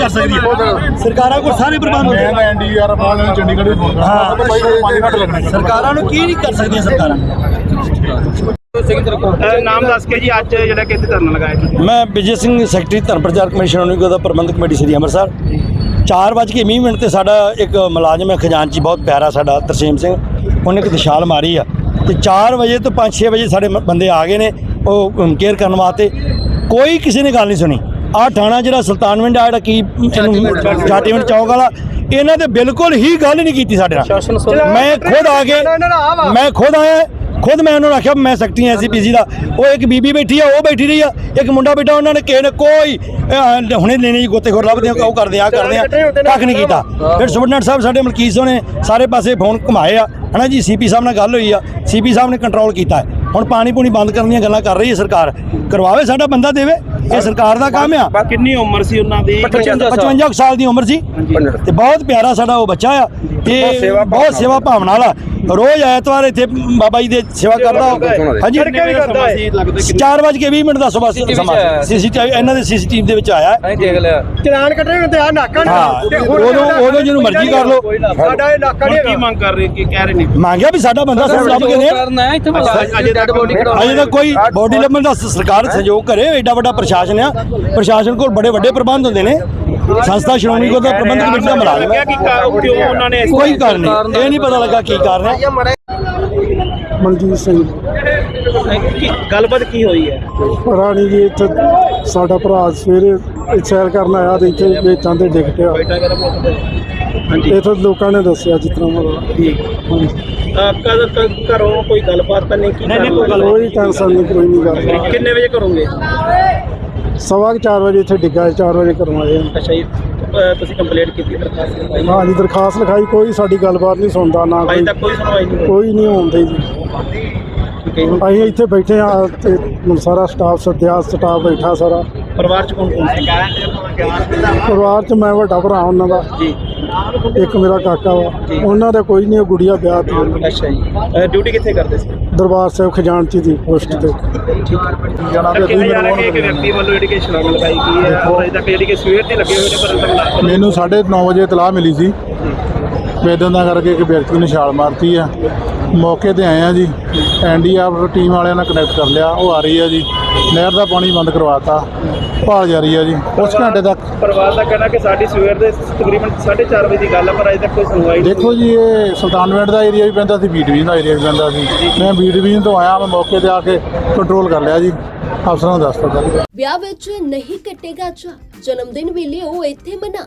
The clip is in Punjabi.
ਕਰ ਸਕਦੀ ਹੈ। ਸਰਕਾਰਾਂ ਕੋਲ ਸਾਰੇ ਪ੍ਰਬੰਧ ਹੁੰਦੇ ਮੈਂ ਨੇ। ਐਨਡੀਆਰ ਵਾਲਿਆਂ ਨੂੰ ਚੰਡੀਗੜ੍ਹ ਵੀ ਫੋਨ ਹਾਂ। ਕਰਦਾ ਭਾਈ 5 ਘੰਟੇ ਲੱਗਣੇ ਸਰਕਾਰਾਂ ਨੂੰ ਕੀ ਨਹੀਂ ਕਰ ਸਕਦੀਆਂ ਸਰਕਾਰਾਂ? ਅ, ਨਾਮ ਦੱਸ ਕੇ ਜੀ ਅੱਜ ਜਿਹੜਾ ਕਿ ਇੱਥੇ ਧਰਨਾ ਲਗਾਇਆ ਜੀ ਮੈਂ ਵਿਜੇ ਸਿੰਘ ਸੈਕਟਰੀ ਧਰਮ ਪ੍ਰਚਾਰ ਕਮਿਸ਼ਨ ਉਨੀਗੋ ਦਾ ਪ੍ਰਬੰਧਕ ਕਮੇਟੀ ਸ੍ਰੀ ਅੰਮ੍ਰਿਤਸਰ। 4:20 ਮਿੰਟ ਤੇ ਸਾਡਾ ਇੱਕ ਮੁਲਾਜ਼ਮ ਹੈ ਖਜ਼ਾਨਚੀ ਬਹੁਤ ਪਿਆਰਾ ਸਾਡਾ ਤਰਸੇਮ ਸਿੰਘ। ਉਹਨੇ ਇੱਕ ਦਿਸ਼ਾਲ ਮਾਰੀ ਆ। ਤੇ 4 ਵਜੇ ਤੋਂ 5-6 ਵਜੇ ਸਾਡੇ ਬੰਦੇ ਆ ਗਏ ਨੇ। ਉਹ ਕੇਅਰ ਕਰਨ ਵਾਸਤੇ। ਕੋਈ ਕਿਸੇ ਨੇ ਗੱਲ ਨਹੀਂ ਸੁਣੀ। ਆ ਥਾਣਾ ਜਿਹੜਾ ਸੁਲਤਾਨਵਿੰਡ ਆ ਜਿਹੜਾ ਕੀ ਇਹਨੂੰ ਜਾਟੀਵਿੰਡ ਚੌਕ ਵਾਲਾ। ਇਹਨਾਂ ਤੇ ਬਿਲਕੁਲ ਹੀ ਗੱਲ ਨਹੀਂ ਕੀਤੀ ਸਾਡੇ ਨਾਲ। ਮੈਂ ਖੁਦ ਆ ਕੇ ਮੈਂ ਖੁਦ ਆਇਆ ਖੁਦ ਮੈਂ ਉਹਨਾਂ ਨੂੰ ਆਖਿਆ ਮੈਂ ਸੈਕਟਰੀ ਐਸਪੀਸੀ ਦਾ। ਉਹ ਇੱਕ ਬੀਬੀ ਬੈਠੀ ਆ ਉਹ ਬੈਠੀ ਰਹੀ ਆ। ਇੱਕ ਮੁੰਡਾ ਬੈਠਾ ਉਹਨਾਂ ਨੇ ਕਿਸੇ ਨੇ ਕੋਈ ਹੁਣੇ ਲੈਣੇ ਜੀ ਗੋਤੇਖੋਰ ਲੱਭਦੇ ਆ ਉਹ ਕਰਦੇ ਆ ਆਹ ਕਰਦੇ ਆ। ਕੱਖ ਨਹੀਂ ਕੀਤਾ। ਫਿਰ ਸੁਬਨਟ ਸਾਹਿਬ ਸਾਡੇ ਮਲਕੀਤ ਸਿੰਘ ਨੇ ਸਾਰੇ ਪਾਸੇ ਫੋਨ ਘੁਮਾਏ ਆ। ਹਨਾ ਜੀ ਸੀਪੀ ਸਾਹਿਬ ਨਾਲ ਗੱਲ ਹੋਈ ਆ। ਸੀਪੀ ਸਾਹਿਬ ਨੇ ਕੰਟਰੋਲ ਕੀਤਾ। ਹੁਣ ਪਾਣੀ ਪੂਣੀ ਬੰਦ ਕਰਨ ਦੀਆਂ ਗੱਲਾਂ ਕਰ ਰਹੀ ਹੈ ਸਰਕਾਰ। ਕਰਵਾਵੇ ਸਾਡਾ ਬੰਦਾ ਦੇਵੇ। ਇਹ ਸਰਕਾਰ ਦਾ ਕੰਮ ਆ। ਕਿੰਨੀ ਉਮਰ ਸੀ ਉਹਨਾਂ ਦੀ? 55 ਕੁ ਸਾਲ ਦੀ ਉਮਰ ਸੀ। ਤੇ ਬਹੁਤ ਪਿਆਰਾ ਸਾਡਾ ਉਹ ਬੱਚਾ ਆ। ਤੇ ਬਹੁਤ ਸੇਵਾ ਭਾਵਨਾ ਵਾਲਾ। ਰੋਜ਼ ਐਤਵਾਰ ਇੱਥੇ ਬਾਬਾ ਜੀ ਦੇ ਸੇਵਾ ਕਰਦਾ। ਹਾਂਜੀ। ਕਿੰਨੇ ਵਜੇ ਦਾ ਸਮਾਂ ਸੀ ਲੱਗਦਾ ਕਿ 4 ਵਜੇ 20 ਮਿੰਟ ਦਾ ਸਮਾਂ ਸਮਾਂ ਸੀਸੀਟੀਵੀ ਇਹਨਾਂ ਦੇ ਸੀਸੀਟੀਵੀ ਦੇ ਵਿੱਚ ਆਇਆ। ਹੈ। ਦੇਖ ਲਿਆ। ਚਲਾਨ ਕੱਢਣੇ ਹੁੰਦੇ ਆ ਨਾਕਾ ਹਾਂ। ਉਦੋਂ ਉਦੋਂ ਜਿਹਨੂੰ ਮਰਜ਼ੀ ਕਰ ਲਓ। ਸਾਡਾ ਇਹ ਨਾਕਾ ਨਹੀਂ ਕੀ ਮੰਗ ਕਰ ਰਹੇ ਕੀ ਕਹਿ ਰਹੇ ਨੇ? ਮੰਗਿਆ ਵੀ ਸਾਡਾ ਬੰਦਾ ਸਾਨੂੰ ਲੱਭ ਕੇ ਦੇ ਅਜੇ ਤੱਕ ਕੋਈ ਬੋਡੀ ਲੱਭਣ ਦਾ ਸਰਕਾਰ ਸਹਿਯੋਗ ਕਰੇ ਐਡਾ ਵੱਡਾ ਪ੍ਰਸ਼ਾਸਨ ਆ। ਪ੍ਰਸ਼ਾਸਨ ਕੋਲ ਬੜੇ ਵੱਡੇ ਪ੍ਰਬੰਧ ਹੁੰਦੇ ਨੇ। ਸੰਸਥਾ ਸ਼੍ਰੋਮਣੀ ਗੁਰਦੁਆਰਾ ਪ੍ਰਬੰਧਕ ਕਮੇਟੀ ਦਾ ਮੁਲਾਜ਼ਮ ਲੱਗਿਆ ਹੈ ਕਿ ਕਾ- ਕਿਉਂ ਉਹਨਾਂ ਨੇ ਕੋਈ ਕਾਰਨ ਨਹੀਂ। ਇਹ ਨਹੀਂ ਪਤਾ ਲੱਗਾ ਕੀ ਕਾਰਨ ਹੈ। ਮਨਜੀਤ ਸਿੰਘ। ਗੱਲਬਾਤ ਕੀ ਹੋਈ ਹੈ? ਰਾਣੀ ਜੀ ਇੱਥੇ ਸਾਡਾ ਭਰਾ ਸਵੇਰੇ ਸੈਰ ਕਰਨ ਆਇਆ ਤੇ ਇੱਥੇ ਵੇਚਾਂ ਤੇ ਡਿੱਗ ਪਿਆ। ਹਾਂਜੀ। ਇੱਥੇ ਲੋਕਾਂ ਨੇ ਦੱਸਿਆ ਜਿਸ ਤਰ੍ਹਾਂ ਮਤਲਬ ਠੀਕ। ਕਦ ਤੱਕ ਘਰੋਂ ਕੋਈ ਗੱਲਬਾਤ ਤਾਂ ਨਹੀਂ ਕੀ ਕੋਈ ਟੈਨਸ਼ਨ ਨਹੀਂ। ਕੋਈ ਨਹੀਂ ਗੱਲ ਕਿੰਨੇ ਵਜੇ ਕਰੋਗੇ? ਸਵਾ ਕੁ ਚਾਰ ਵਜੇ ਇੱਥੇ ਡਿੱਗਾ 4 ਵਜੇ ਕਰਵਾਏ ਅੱਛਾ ਜੀ ਤੁਸੀਂ ਕੰਪਲੇਂਟ ਕੀਤੀ ਦਰਖਾਸਤ ਲਗਾਈ ਹਾਂ ਜੀ ਦਰਖਾਸਤ ਲਿਖਾਈ ਕੋਈ ਸਾਡੀ ਗੱਲਬਾਤ ਨਹੀਂ ਸੁਣਦਾ ਨਾ ਅਜੇ ਕੋਈ ਤੱਕ ਕੋਈ ਸੁਣਵਾਈ ਨਹੀਂ ਹੋਈ। ਕੋਈ ਨਹੀਂ ਹੁੰਦੀ ਜੀ। ਠੀਕ ਹੈ ਜੀ। ਅਸੀਂ ਇੱਥੇ ਬੈਠੇ ਆ ਤੇ ਹੁਣ ਸਾਰਾ ਸਟਾਫ ਸੱਦਿਆ ਸਟਾਫ ਬੈਠਾ ਸਾਰਾ। ਪਰਿਵਾਰ ਚ ਕੌਣ ਕੌਣ ਸੀ? ਪਰਿਵਾਰ 'ਚ ਮੈਂ ਵੱਡਾ ਭਰਾ ਉਹਨਾਂ ਦਾ। ਜੀ। ਇੱਕ ਮੇਰਾ ਕਾਕਾ ਵਾ। ਉਹਨਾਂ ਦਾ ਕੋਈ ਨਹੀਂ ਉਹ ਗੁੜੀਆ ਵਿਆਹ ਤੀ। ਅੱਛਾ ਜੀ। ਡਿਊਟੀ ਕਿੱਥੇ ਕਰਦੇ ਸੀ? ਦਰਬਾਰ ਸਾਹਿਬ ਖਜ਼ਾਨਚੀ ਦੀ ਪੋਸਟ ਤੇ। ਜਾਣਾ ਤੇ ਕਿਹਾ ਜਾ ਰਿਹਾ ਕਿ ਇੱਕ ਵਿਅਕਤੀ ਵੱਲੋਂ ਜਿਹੜੀ ਕਿ ਛਲਾਂਗ ਲਗਾਈ ਗਈ ਹੈ ਔਰ ਅਜੇ ਤੱਕ ਜਿਹੜੀ ਕਿ ਸਵੇਰ ਦੇ ਲੱਗੇ ਹੋਏ ਨੇ ਪਰ ਅੰਦਰ ਲਾ ਮੈਨੂੰ 9:30 ਵਜੇ ਇਤਲਾਹ ਮਿਲੀ ਸੀ। ਵੇਦਨ ਦਾ ਕਰਕੇ ਇੱਕ ਵਿਅਕਤੀ ਨੇ ਛਾਲ ਮਾਰਤੀ ਆ। ਮੌਕੇ ਤੇ ਆਏ ਆ ਜੀ। ਐਨਡੀਆਰ ਟੀਮ ਵਾਲਿਆਂ ਨਾਲ ਕਨੈਕਟ ਕਰ ਲਿਆ ਉਹ ਆ ਰਹੀ ਆ ਜੀ। ਨਹਿਰ ਦਾ ਪਾਣੀ ਬੰਦ ਕਰਵਾਤਾ ਭਾਲ ਜਾਰੀ ਆ ਜੀ। ਕੁਝ ਘੰਟੇ ਤੱਕ ਪਰਿਵਾਰ ਦਾ ਕਹਿਣਾ ਕਿ ਸਾਡੀ ਸਵੇਰ ਦੇ ਤਕਰੀਬਨ 4:30 ਵਜੇ ਦੀ ਗੱਲ ਹੈ ਪਰ ਅਜੇ ਤੱਕ ਕੋਈ ਸੁਣਵਾਈ ਨਹੀਂ ਦੇਖੋ ਜੀ ਇਹ ਸੁਲਤਾਨਵਿੰਡ ਦਾ ਏਰੀਆ ਵੀ ਪੈਂਦਾ ਸੀ ਬੀ ਡਿਵੀਜ਼ਨ ਦਾ ਏਰੀਆ ਵੀ ਪੈਂਦਾ ਸੀ। ਮੈਂ ਬੀ ਡਿਵੀਜ਼ਨ ਤੋਂ ਆਇਆ ਮੈਂ ਮੌਕੇ ਤੇ ਆ ਕੇ ਕੰਟਰੋਲ ਕਰ ਲਿਆ ਜੀ। ਅਫਸਰਾਂ ਨੂੰ ਦੱਸ ਦਿੱਤਾ ਵਿਆਹ ਵਿੱਚ ਨਹੀਂ ਕੱਟੇਗਾ ਚਾ ਜਨਮ ਦਿਨ ਵੀ ਲਿਓ ਇੱਥੇ ਮਨਾ।